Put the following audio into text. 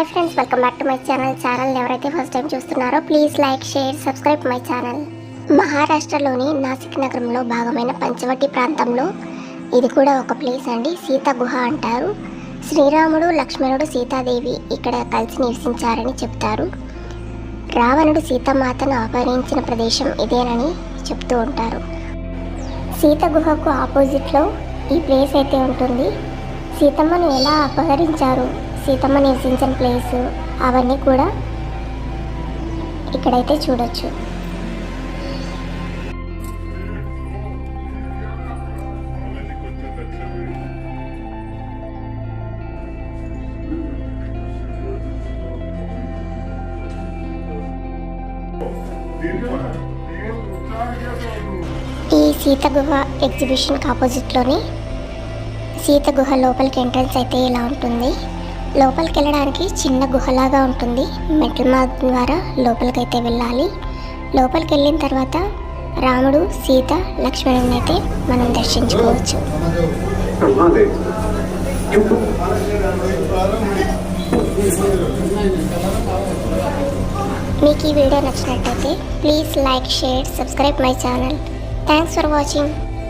Hi friends welcome back to my channel. Channel ఎవరైతే first time చూస్తున్నారో please like share subscribe my channel. మహారాష్ట్రలోని నాసిక్ నగరంలో భాగమైన పంచవటి ప్రాంతంలో ఇది కూడా ఒక ప్లేస్ అండి. సీత గుహ అంటారు. శ్రీరాముడు లక్ష్మణుడు సీతాదేవి ఇక్కడ కలిసి నివసించారని చెప్తారు. రావణుడు సీతామాతను అపహరించిన ప్రదేశం ఇదేనని చెప్తూ ఉంటారు. సీత గుహకు ఆపోజిట్లో ఈ ప్లేస్ అయితే ఉంటుంది. సీతమ్మను ఎలా అపహరించారు? సీతమ్మ నివసించిన ప్లేస్ అవన్నీ కూడా ఇక్కడైతే చూడొచ్చు. ఈ సీత గుహ ఎగ్జిబిషన్కి ఆపోజిట్లోని సీత గుహ లోపలికి ఎంట్రన్స్ అయితే ఇలా ఉంటుంది. లోపలికి వెళ్ళడానికి చిన్న గుహలాగా ఉంటుంది. మెట్ల మార్గం ద్వారా లోపలికైతే వెళ్ళాలి. లోపలికి వెళ్ళిన తర్వాత రాముడు సీత లక్ష్మణుని అయితే మనం దర్శించుకోవచ్చు. మీకు ఈ వీడియో నచ్చినట్టయితే please like share subscribe my channel. Thanks for watching